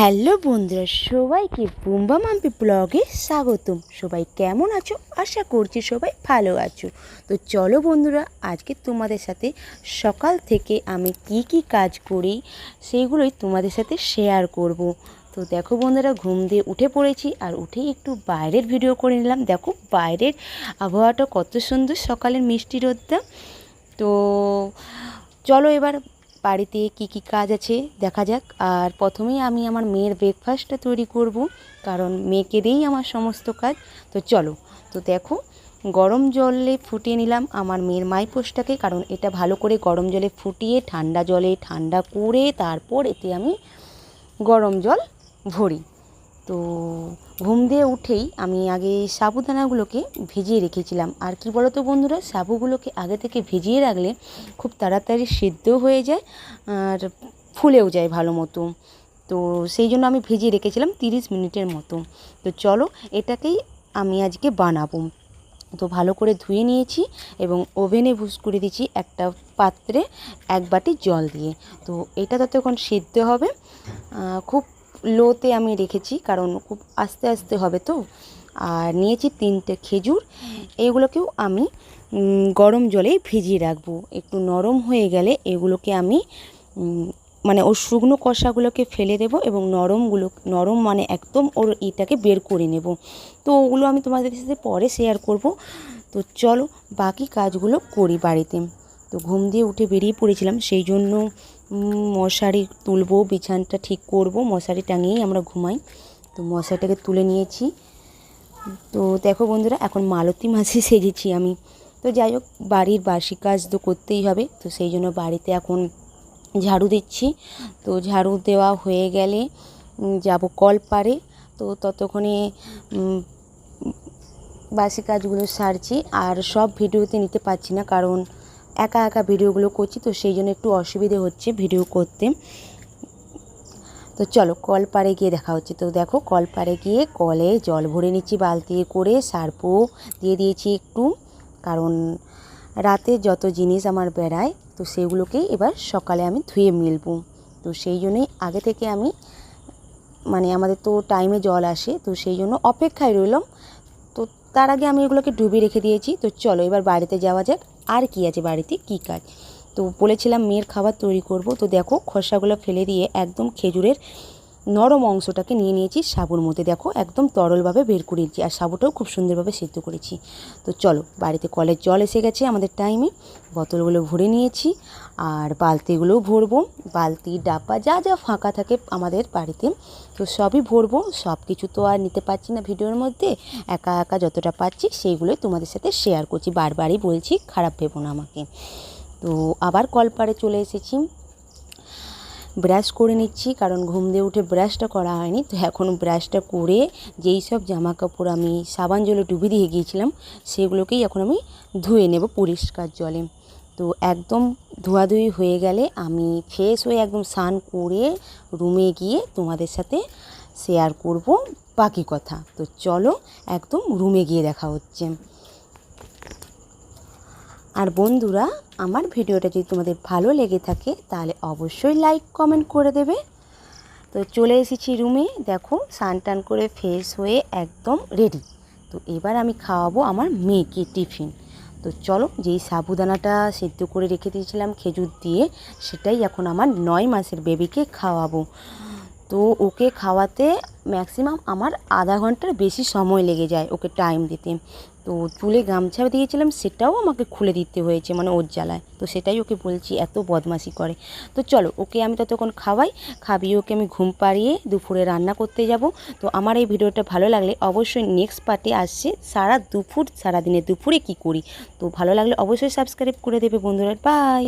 Hello বন্ধুরা, সবাইকে বুম্বা মাম্পি ব্লগে স্বাগতম। সবাই কেমন আছো? আশা করছি সবাই ভালো আছো। তো চলো বন্ধুরা, আজকে তোমাদের সাথে সকাল থেকে আমি কি কি কাজ করি সেইগুলোই তোমাদের সাথে শেয়ার করব। তো দেখো বন্ধুরা, ঘুম দিয়ে উঠে পড়েছি আর উঠেই একটু বাইরের ভিডিও করে নিলাম। দেখো বাইরের আবহাওয়াটা কত সুন্দর, সকালের মিষ্টি রোদটা তো চলো এবার বাড়িতে কি কি কাজ আছে দেখা যাক। আর প্রথমেই আমি আমার মেয়ের ব্রেকফাস্টটা তৈরি করব, কারণ মেয়েকে দিয়েই আমার সমস্ত কাজ। তো চলো, তো দেখো, গরম জলে ফুটিয়ে নিলাম আমার মেয়ের মাইপোষটাকে কারণ এটা ভালো করে গরম জলে ফুটিয়ে, ঠান্ডা জলে ঠান্ডা করে তারপর এতে আমি গরম জল ভরি। তো ঘুম দিয়ে উঠেই আমি আগে সাবুদানাগুলোকে ভিজিয়ে রেখেছিলাম। আর কি বলো তো বন্ধুরা, সাবুগুলোকে আগে থেকে ভিজিয়ে রাখলে খুব তাড়াতাড়ি সিদ্ধ হয়ে যায় আর ফুলেও যায় ভালো মতো। তো সেই জন্য আমি ভিজিয়ে রেখেছিলাম তিরিশ মিনিটের মতো। তো চলো এটাকেই আমি আজকে বানাবো। তো ভালো করে ধুয়ে নিয়েছি এবং ওভেনে ভুস করে দিচ্ছি একটা পাত্রে এক বাটি জল দিয়ে। তো এটা ততক্ষণ সিদ্ধ হবে। খুব লোতে আমি রেখেছি, কারণ খুব আস্তে আস্তে হবে তো। আর নিয়েছি তিনটে খেজুর, এগুলোকেও আমি গরম জলে ভিজিয়ে রাখব। একটু নরম হয়ে গেলে এগুলোকে আমি মানে ওর শুকনো কষাগুলোকে ফেলে দেবো এবং নরমগুলো, নরম মানে একদম ওর ইটাকে বের করে নেব। তো ওগুলো আমি তোমাদের সাথে পরে শেয়ার করব। তো চলো বাকি কাজগুলো করি বাড়িতে। তো ঘুম দিয়ে উঠে বেরিয়ে পড়েছিলাম, সেই জন্য মশারি তুলবো, বিছানটা ঠিক করব, মশারি টাঙিয়েই আমরা ঘুমাই। তো মশারিটাকে তুলে নিয়েছি। তো দেখো বন্ধুরা, এখন মালতী মাসে সেজেছি আমি। তো যাই হোক, বাড়ির বাসি কাজ তো করতেই হবে। তো সেই জন্য বাড়িতে এখন ঝাড়ু দিচ্ছি। তো ঝাড়ু দেওয়া হয়ে গেলে যাব কল পারে তো ততক্ষণে বাসি কাজগুলো সারছি। আর সব ভিডিওতে নিতে পারছি না, কারণ একা একা ভিডিওগুলো করছি, তো সেই জন্য একটু অসুবিধে হচ্ছে ভিডিও করতে। তো চলো কল পাড়ে গিয়ে দেখা হচ্ছে। তো দেখো কল পাড়ে গিয়ে কলে জল ভরে নিচ্ছি, বালতি করে সার্পও দিয়ে দিয়েছি একটু। কারণ রাতে যত জিনিস আমার বেড়ায়, তো সেগুলোকেই এবার সকালে আমি ধুয়ে মিলবো। তো সেই জন্যই আগে থেকে আমি মানে আমাদের তো টাইমে জল আসে, তো সেই জন্য অপেক্ষায় রইলাম। তো তার আগে আমি এগুলোকে ডুবিয়ে রেখে দিয়েছি। তো চলো এবার বাড়িতে যাওয়া যাক। আর কি আছে বাড়িতে? কি কাজ? তো বলেছিলাম, মেয়ের খাবার তৈরি করব। তো দেখো, খসাগুলো ফেলে দিয়ে একদম খেজুরের নরম অংশটাকে নিয়ে নিয়েছি সাবুর মধ্যে। দেখো, একদম তরলভাবে বের করে করেছি আর সাবুটাও খুব সুন্দরভাবে সেদ্ধ করেছি। তো চলো, বাড়িতে কলের জল এসে গেছে আমাদের টাইমে বোতলগুলো ভরে নিয়েছি আর বালতিগুলোও ভরবো। বালতি, ডাব্বা, যা যা ফাঁকা থাকে আমাদের বাড়িতে, তো সবই ভরবো। সব কিছু তো আর নিতে পারছি না ভিডিওর মধ্যে। একা একা যতটা পাচ্ছি সেইগুলোই তোমাদের সাথে শেয়ার করছি। বারবারই বলছি, খারাপ ভেবো না আমাকে। তো আবার কলপাড়ে চলে এসেছি। ব্রাশ করে নিচ্ছি, কারণ ঘুম দিয়ে উঠে ব্রাশটা করা হয়নি। তো এখন ব্রাশটা করে যেই সব জামা কাপড় আমি সাবান জলে ডুবি দিয়ে গিয়েছিলাম, সেগুলোকেই এখন আমি ধুয়ে নেব পরিষ্কার জলে। তো একদম ধোয়াধুয়ি হয়ে গেলে আমি ফ্রেশ হয়ে একদম স্নান করে রুমে গিয়ে তোমাদের সাথে শেয়ার করব বাকি কথা। তো চলো একদম রুমে গিয়ে দেখা হচ্ছে। আর বন্ধুরা, আমার ভিডিওটা যদি তোমাদের ভালো লেগে থাকে, তাহলে অবশ্যই লাইক কমেন্ট করে দেবে। তো চলে এসেছি রুমে। দেখো, স্নান টান করে ফ্রেশ হয়ে একদম রেডি তো এবার আমি খাওয়াবো আমার মেয়েকে টিফিন তো চলো, যেই সাবুদানাটা সেদ্ধ করে রেখে দিয়েছিলাম খেজুর দিয়ে, সেটাই এখন আমার নয় মাসের বেবিকে খাওয়াবো। তো ওকে খাওয়াতে ম্যাক্সিমাম আমার আধা ঘণ্টার বেশি সময় লেগে যায় ওকে টাইম দিতে। তো চুলে গামছা দিয়েছিলাম, সেটাও আমাকে খুলে দিতে হয়েছে মানে ওর জ্বালায়। তো সেটাই ওকে বলছি, এত বদমাশি করে। তো চলো, ওকে আমি ততক্ষণ খাওয়াই, খাবিয়ে ওকে আমি ঘুম পাড়িয়ে দুপুরে রান্না করতে যাব। তো আমার এই ভিডিওটা ভালো লাগলে অবশ্যই নেক্সট পার্টে আসছে সারা দুপুর, সারাদিনে দুপুরে কি করি। তো ভালো লাগলে অবশ্যই সাবস্ক্রাইব করে দেবে বন্ধুরা। বাই